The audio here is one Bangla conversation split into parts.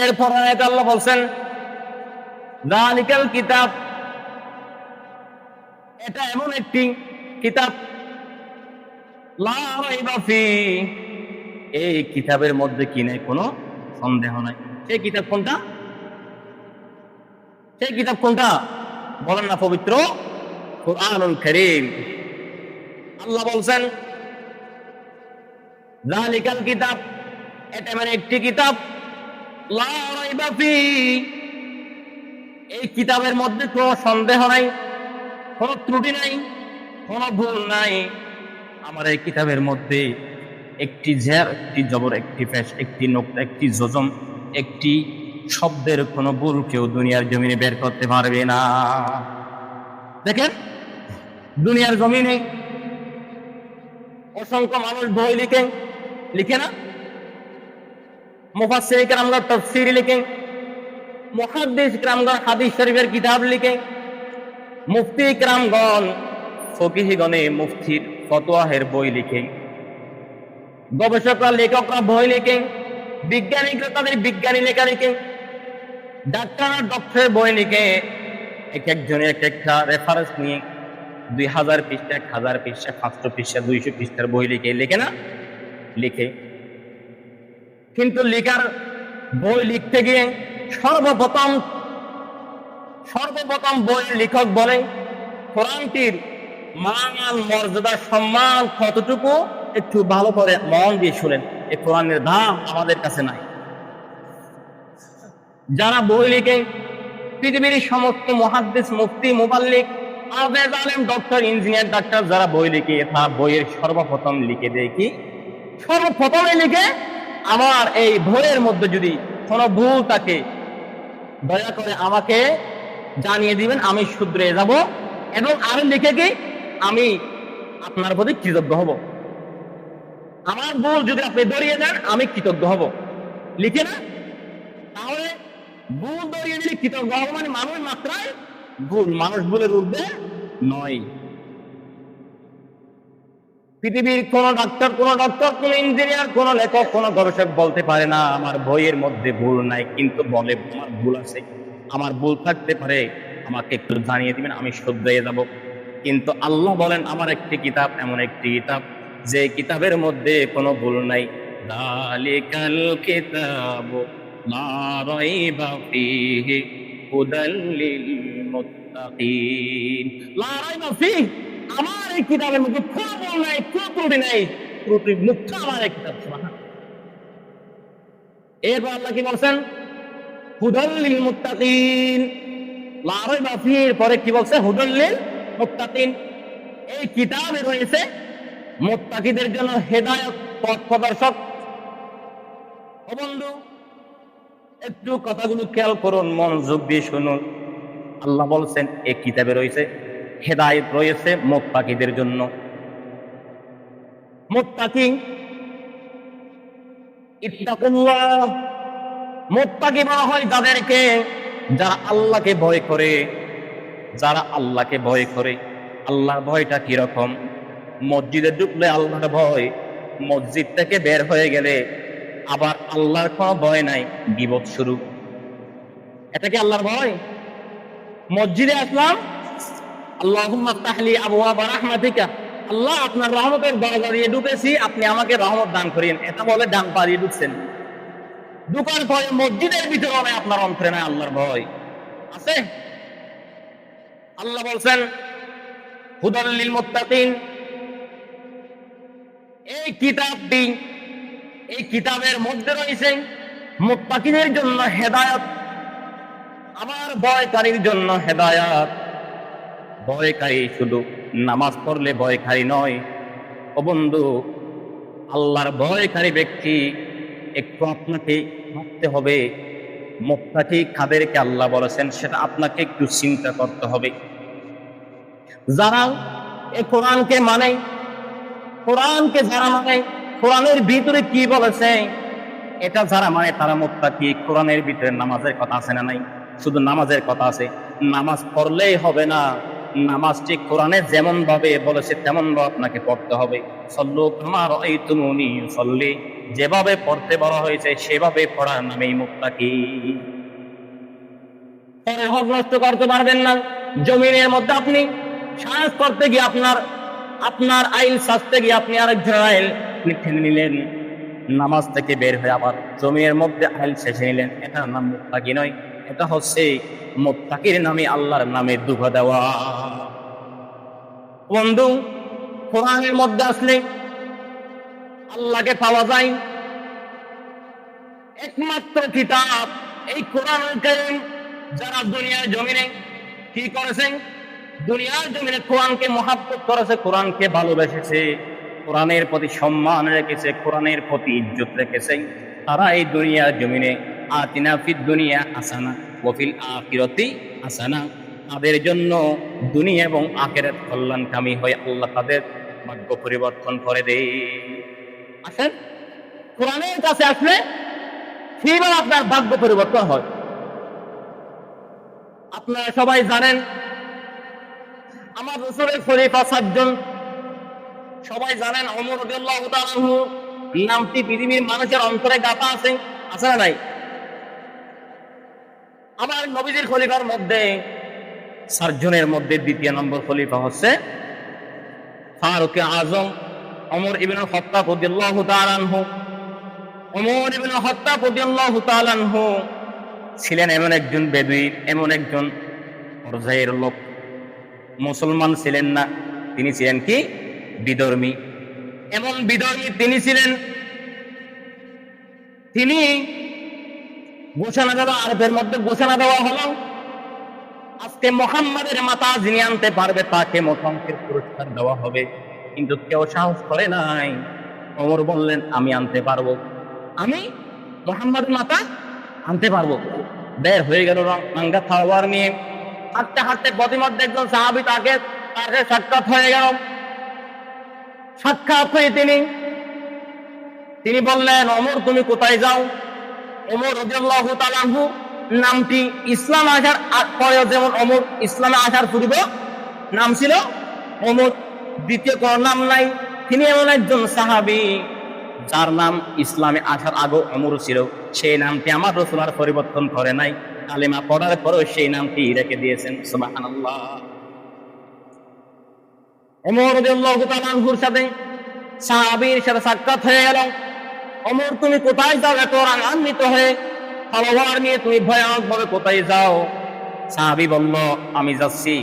এরপর আল্লাহ বলছেন জালিকাল কিতাব। এটা এমন একটি কিতাব। এই কিতাবের মধ্যে কি নাই? কোনো সন্দেহ নাই। সেই কিতাব কোনটা? সেই কিতাব কোনটা? বলেন না, পবিত্র কোরআনুল করিম। আল্লাহ বলছেন জালিকাল কিতাব। এটা মানে একটি কিতাব। এই কিতাবের মধ্যে কোনো সন্দেহ নাই, কোনো ত্রুটি নাই, কোনো ভুল নাই। আমার এই কিতাবের মধ্যে একটি জ্যার একটি জবর, একটি ফ্যাস, একটি নোক্তা, একটি জজম একটি শব্দের কোনো ভুল কেউ দুনিয়ার জমিনে বের করতে পারবে না। দেখেন, দুনিয়ার জমিনে অসংখ্য মানুষ বই লিখে লিখে না? মুফাসির کرامগণ তাফসীর লিখে মুহাদ্দিস کرامগণ হাদিস শরীফের কিতাব লিখে মুফতি کرامগণ ফকিহগণে মুফতির ফতোয়াহের বই লিখে গবেষকরা, লেখকরা বই লিখে বিজ্ঞানীরা তাদের বিজ্ঞানী লেখা লিখে ডাক্তাররা ডক্টরের বই লিখে এক একজনের এক একটা রেফারেন্স নিয়ে দুই হাজার পৃষ্ঠা, এক হাজার পৃষ্ঠা, পাঁচশো পৃষ্ঠা, দুইশো পৃষ্ঠার বই লিখে লিখে না? লিখে। কিন্তু লেখার বই লিখতে গিয়ে সর্বপ্রথম সর্বপ্রথম বই লেখক বলে কোরআনটির মান মর্যাদা, সম্মান কতটুকু? একটু ভালো করে মন দিয়ে শুনেন, এই কোরআনের দাম আমাদের কাছে নাই। যারা বই লিখে, পৃথিবীর সমস্ত মহাদ্দেশ মুক্তি মুবাল্লিক, আবেদ আলেম, ডক্টর, ইঞ্জিনিয়ার, ডাক্তার, যারা বই লিখে, তারা বইয়ের সর্বপ্রথম লিখে দেয় কি? সর্বপ্রথমে লিখে আমার এই বইয়ের মধ্যে যদি কোনো ভুল থাকে, দয়া করে আমাকে জানিয়ে দিবেন, আমি শুধরে যাব এবং আমি লিখে কি, আমি আপনার প্রতি কৃতজ্ঞ হব। আমার ভুল যদি আপনি ধরিয়ে দেন, আমি কৃতজ্ঞ হব। লিখে না? তাহলে ভুল ধরিয়ে দিলে কৃতজ্ঞ হব মানে মানুষ মাত্রায় ভুল, মানুষ ভুলের ঊর্ধ্বে নয়। পৃথিবীর কোন ডাক্তার কোন ডাক্তার, কোন ইঞ্জিনিয়ার, কোন লেখক, কোন গবেষক বলতে পারে না, আমার বইয়ের মধ্যে ভুল নাই, কিন্তু বলে আমার ভুল আছে। আমার ভুল থাকতে পারে, আমাকে একটু জানিয়ে দিবেন, আমি শুধরে যাব। কিন্তু আল্লাহ বলেন, আমার একটি কিতাব, এমন একটি কিতাব, যে কিতাবের মধ্যে কোনো ভুল নাই। দালিকাল কিতাব লা রাইবা ফীহি মুত্তাকিন। লা রাইবা আমার এই কিতাবের মধ্যে কোনো ভুল নাই কোনো ত্রুটি নাই, ত্রুটি মুক্ত আমার এই কিতাব এরপর আল্লাহ কি বলছেন? হুদাল্লিল মুত্তাকিন। লা রাইবা ফীহির পরে কি বলছে? হুদাল্লিল মুত্তাকিন। এই কিতাবে রয়েছে মুত্তাকিদের জন্য হেদায়েত, পথ প্রদর্শক। বন্ধু, একটু কথাগুলো খেয়াল করুন, মনোযোগ দিয়ে শুনুন। আল্লাহ বলছেন, এই কিতাবে রয়েছে হেদায়েত রয়েছে মুত্তাকিদের জন্য। মুত্তাকি ইত্তাকুল্লাহ। মুত্তাকি বলা হয় যাদেরকে যারা আল্লাহকে ভয় করে। যারা আল্লাহকে ভয় করে। আল্লাহর ভয়টা কীরকম? মসজিদে ঢুকলে আল্লাহর ভয়, মসজিদ থেকে বের হয়ে গেলে আবার আল্লাহর কোনো ভয় নাই, বিপদ শুরু। এটা কি আল্লাহর ভয়? মসজিদে আসলাম আল্লাহ, আপনার রহমতের আপনি আমাকে রহমত দান এটা বলে ডান পাড়িয়ে মসজিদের ভিতরে আপনার অন্তরে আল্লাহর ভয়। আছে? আল্লাহ বলছেন এই কিতাবটি, এই কিতাবের মধ্যে রয়েছে, মুত্তাকিনের জন্য হেদায়ত, আমার ভয়কারীর জন্য হেদায়াত। ভয়কারী শুধু, নামাজ পড়লে ভয় ভয়কারী নয়। ও বন্ধু, আল্লাহর ভয়কারী ব্যক্তি, একটু আপনাকে ভাবতে হবে, মুক্তাকি কাদেরকে আল্লাহ বলেছেন, সেটা আপনাকে একটু চিন্তা করতে হবে। যারা এই কোরআনকে মানে কোরআনকে যারা মানে কোরআনের ভিতরে কি বলেছে, এটা যারা মানে তারা মুক্তাকি, কোরআনের ভিতরে নামাজের কথা আছে না নাই? শুধু নামাজের কথা আছে, নামাজ পড়লেই হবে না। নামাজটি কোরআনে যেমন ভাবে বলেছে তেমন ভাবে আপনাকে পড়তে হবে। সল্লু আমার এই তুমি সল্লি, যেভাবে পড়তে বলা হয়েছে, সেভাবে পড়ার নামেই মুক্তাকি হক নষ্ট করতে পারবেন না। জমিনের মধ্যে আপনি সাজ করতে গিয়ে আপনার আপনার আইন সাজতে গিয়ে আপনি আরেকজনের আইন ঠেনে নিলেন। নামাজ থেকে বের হয়ে আবার জমিনের মধ্যে আইল শেষে নিলেন। এটার নাম মুত্তাকি নয়। এটা হচ্ছে মুত্তাকির নামে আল্লাহর নামে দুঃখ দেওয়া। বন্ধু, কোরআনের মধ্যে আসলে আল্লাহকে পাওয়া যায় একমাত্র কিতাব এই কোরআন যারা দুনিয়ার জমিনে কি করেছেন দুনিয়ার জমিনে কোরআনকে মহাব্বত করেছে, কোরআনকে ভালোবেসেছে, কোরআনের প্রতি সম্মান রেখেছে, কোরআনের প্রতি ইজ্জত রেখেছে। তারা এই দুনিয়ার জমিনে আতিনা ফিদ দুনিয়া আসানা ওফিল আখিরতি আসানা তাদের জন্য দুনিয়া এবং আখেরাত কল্যাণকামী হয়ে আল্লাহ তাদের ভাগ্য পরিবর্তন করে দেয় আসেন, কোরআনের কাছে আসলে সেইবার আপনার ভাগ্য পরিবর্তন হয়? আপনারা সবাই জানেন, আমার রসুলের খলিফা সাতজন, সবাই জানেন অমর নামটি পৃথিবীর মানুষের অন্তরে গাথা আছে না নাই? আমার নবীজির খলিফার মধ্যে সাতজনের মধ্যে দ্বিতীয় নম্বর খলিফা হচ্ছে ফারুক আজম অমর ইবনুল খাত্তাব রাদিয়াল্লাহু তাআলা আনহু। ওমর ইবনে হত্তা রাদিয়াল্লাহু তাআলা আনহু ছিলেন এমন একজন বেদুই এমন একজন পর্যায়ের লোক। মুসলমান ছিলেন না, তিনি ছিলেন কি? বিধর্মী। এমন বিধর্মী তিনি ছিলেন, তিনি ঘোষণা দেওয়া আরবের মধ্যে ঘোষণা দেওয়া হলো। আজকে মোহাম্মদের মাতা যিনি আনতে পারবে, তাকে মোটামুটির পুরস্কার দেওয়া হবে। কিন্তু কেউ সাহস করে নাই। অমর বললেন, আমি আনতে পারব। আমি মোহাম্মদ মাতা, আনতে পারব। বের হয়ে গেল রাঙ্গা থাওয়ার নিয়ে। হাঁটতে হাঁটতে প্রতিমধ্যে একজন সাহাবি তাকে তাকে সাক্ষাৎ হয়ে গেল। সাক্ষাৎ হয়ে তিনি তিনি বললেন অমর তুমি কোথায় যাও? অমর রাদিয়াল্লাহু তাআলা নামটি ইসলাম আসার পরেও যেমন অমর ইসলামে আসার পূর্বে নাম ছিল অমর দ্বিতীয় কোন নাম নাই, তিনি এমন একজন সাহাবী যার নাম ইসলামে আসার আগে অমর ছিল। সেই নামটি আমার রসুল আর পরিবর্তন করে নাই। কালিমা পড়ার পরেও সেই নামটি রেখে দিয়েছেন। সুবহানাল্লাহ। অমর সাথে সাহাবীর সাথে সাক্ষাৎ হয়ে গেল। অমর, তুমি কোথায় যাও? এত রাগান্বিত হয়ে তলোয়ার নিয়ে তুমি ভয়ানক ভাবে কোথায় যাও? সাহাবী বলল, আমি যাচ্ছি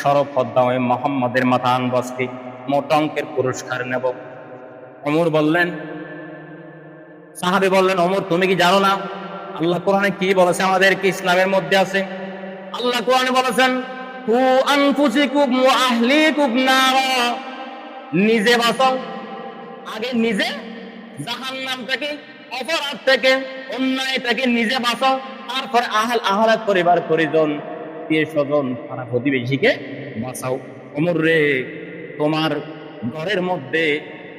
সরব পদ্মামে মোহাম্মদের মাথা আনব আজকে মোটা অঙ্কের পুরস্কার নেব। অমর বললেন, সাহাবী বললেন, অমর, তুমি কি জানো না? আল্লাহ কোরআনে কি বলেছে আমাদের, কি ইসলামের মধ্যে আছে? আল্লাহ কোরআনে বলেছেন কু আনফুসিকুম ওয়া আহলিকুম নারা। নিজে বাঁচাও, আগে নিজে জাহান্নাম থেকে অপরাধ থেকে অন্যায় থেকে নিজে বাঁচাও তারপরে আহাল আহালাত পরিবার পরিজন প্রিয় স্বজন, পাড়া প্রতিবেশীকে বাঁচাও। অমর রে, তোমার ঘরের মধ্যে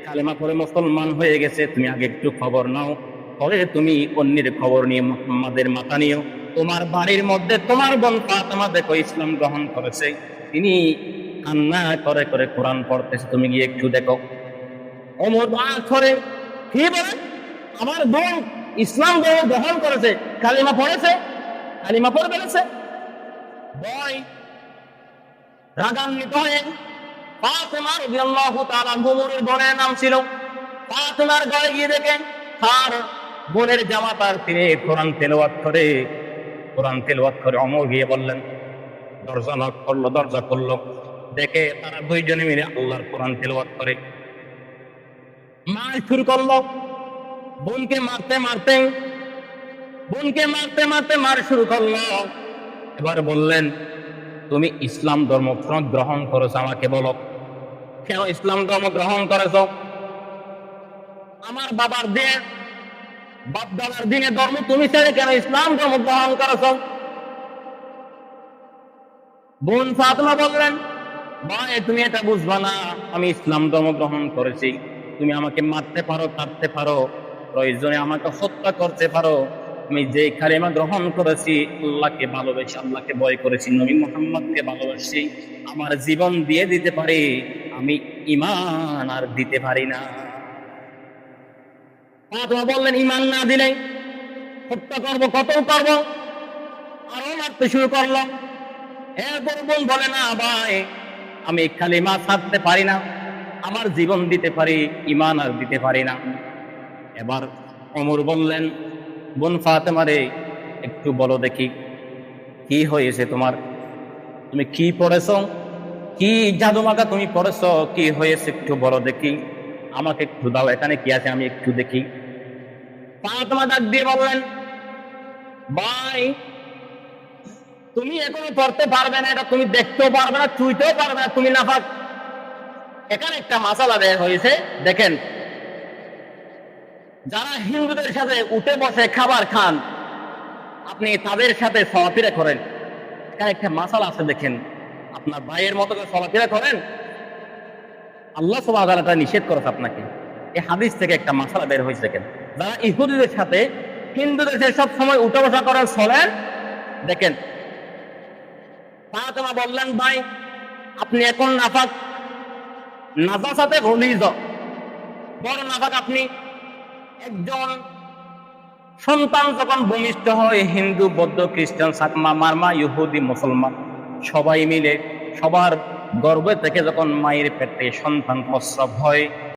কালেমা পরে মুসলমান হয়ে গেছে, তুমি আগে একটু খবর নাও। পরে তুমি অন্যের খবর নিয়ে মোহাম্মদের মাথা নিও। তোমার বাড়ির মধ্যে তোমার বোন ফাতেমা দেখো, ইসলাম গ্রহণ করেছে। তিনি কান্না করে করে কোরআন পড়তেছে, তুমি গিয়ে একটু দেখো। অমর করে কি বলে? আমার বোন ইসলাম ধর্ম গ্রহণ করেছে। কালিমা পড়েছে, কালিমা পড়ে ফেলেছে ভয় রাগান্বিত হয়ে ফাতেমা রাদিয়াল্লাহু তাআলা ওমরের বোনের নাম ছিল ফাতেমার ঘরে গিয়ে দেখেন তার বোনের জামাতার তিনি কোরআন তেলাওয়াত করে, কোরআন তেলাওয়াত করে অমর গিয়ে বললেন, দরজা নক করল, দরজা করল দেখে তারা দুইজনে মিলে আল্লাহর কোরআন তেলাওয়াত করে। মার শুরু করল। বোনকে মারতে মারতে, বোনকে মারতে মারতে মার শুরু করল। এবার বললেন, তুমি ইসলাম ধর্ম গ্রহণ করেছ আমাকে বলো। কেন ইসলাম ধর্ম গ্রহণ করেছ? আমার বাবার দিনে বাপ দাদার দিনে ধর্ম তুমি ছেড়ে কেন ইসলাম ধর্ম গ্রহণ করেছ? বোন ফাতমা বললেন, ভাই, তুমি এটা বুঝবা না। আমি ইসলাম ধর্ম গ্রহণ করেছি। তুমি আমাকে মারতে পারো কাটতে পারো, প্রয়োজনে আমাকে হত্যা করতে পারো। আমি যে কালেমা গ্রহণ করেছি, আল্লাহকে ভালোবেসে, আল্লাহকে ভয় করেছি, নবী মোহাম্মদকে ভালোবাসি, আমার জীবন দিয়ে দিতে পারি, আমি ইমান আর দিতে পারি না। ফাতেমা বললেন ইমান না দিলে হত্যা করব কত করব? আরও মারতে শুরু করলাম। বোন বলে না ভাই, আমি কালিমা ছাড়তে পারি না। আমার জীবন দিতে পারি ইমান আর দিতে পারি না। এবার অমর বললেন, বোন ফাতেমারে একটু বলো দেখি, কি হয়েছে তোমার? তুমি কি পড়েছ? কি জাদুমাকা তুমি পড়েছ? কি হয়েছে একটু বলো দেখি। আমাকে একটু দাও, এখানে কি আছে আমি একটু দেখি। ফাতেমা ডাক দিয়ে বললেন, ভাই, তুমি এখনও পড়তে পারবে না, এটা তুমি দেখতেও পারবে না, চুইতেও পারবে না, তুমি না এখানে একটা মাসালা বের হয়েছে, দেখেন। যারা হিন্দুদের সাথে উঠে বসে খাবার খান, আপনি তাদের সাথে সলাফিরা করেন। এখানে একটা মাসালা আছে, দেখেন। আপনার ভাইয়ের মতো করে চলাফেরা করেন, আল্লাহ এটা নিষেধ করেছে আপনাকে। এই হাদিস থেকে একটা মাসালা বের হয়েছে, দেখেন। যারা ইহুদিদের সাথে, হিন্দুদের সাথে সব সময় উঠে বসা করেন চলেন দেখেন। ফাতেমা বললেন, ভাই, আপনি এখন নাফাক নাজাসাতে গলিজ বড় নাজাক আপনি একজন সন্তান যখন ভূমিষ্ঠ হয়, হিন্দু, বৌদ্ধ খ্রিস্টান সাকমা মারমা ইহুদি মুসলমান সবাই মিলে সবার গর্বে থেকে যখন মায়ের পেটে সন্তান প্রস্রাব হয়।